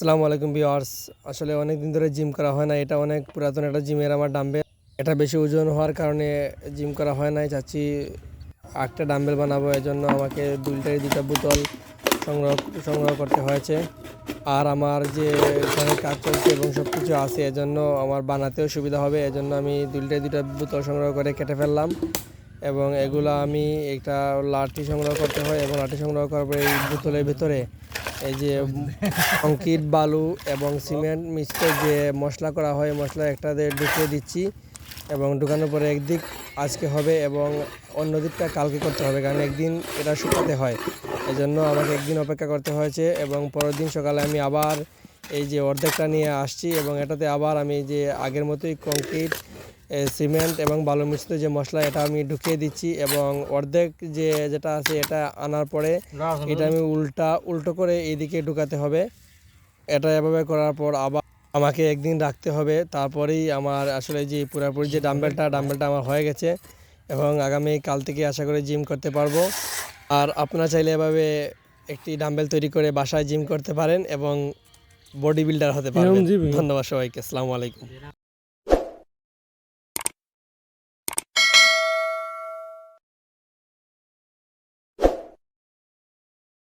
আসসালামু আলাইকুম ভিউয়ার্স। আসলে অনেক দিন ধরে জিম করা হয় না এটা অনেক পুরাতন একটা জিমের আমার ডাম্বেল এটা বেশি ওজন হওয়ার কারণে জিম করা হয় নাই। চাচ্ছি একটা ডাম্বেল বানাবো। এর জন্য আমাকে দুইটাই দুটা বোতল সংগ্রহ সংগ্রহ করতে হয়েছে। আর আমার যে কাজ চলছে এবং সব কিছু আছে, এজন্য আমার বানাতেও সুবিধা হবে। এজন্য আমি দুইটাই দুটা বোতল সংগ্রহ করে কেটে ফেললাম। এবং এগুলো আমি একটা লাঠি সংগ্রহ করতে হয়। এবং লাঠি সংগ্রহ করার পরে এই বোতলের ভিতরে এই যে কংক্রিট বালু এবং সিমেন্ট মিক্সড যে মশলা করা হয়, মশলা একটাতে ঢুকিয়ে দিচ্ছি এবং ঢুকানোর পরে একদিক আজকে হবে এবং অন্য দিকটা কালকে করতে হবে কারণ একদিন এটা শুকাতে হয়। এজন্য আমাকে একদিন অপেক্ষা করতে হয়েছে এবং পরের দিন সকালে আমি আবার এই যে অর্ধেকটা নিয়ে আসছি এবং এটাতে আবার আমি যে আগের মতোই কংক্রিট সিমেন্ট এবং বালু মিশ্রিত যে মশলা এটা আমি ঢুকিয়ে দিচ্ছি এবং অর্ধেক যে যেটা আছে এটা আনার পরে এটা আমি উল্টা উল্টো করে এদিকে ঢুকাতে হবে। এটা এভাবে করার পর আবার আমাকে একদিন রাখতে হবে। তারপরেই আমার আসলে যে পুরোপুরি যে ডাম্বেলটা ডাম্বেলটা আমার হয়ে গেছে এবং আগামী কাল থেকে আশা করে জিম করতে পারব। আর আপনারা চাইলে এভাবে একটি ডাম্বেল তৈরি করে বাসায় জিম করতে পারেন এবং বডি বিল্ডার হতে পারেন ধন্যবাদ সবাইকে। আসসালামু আলাইকুম।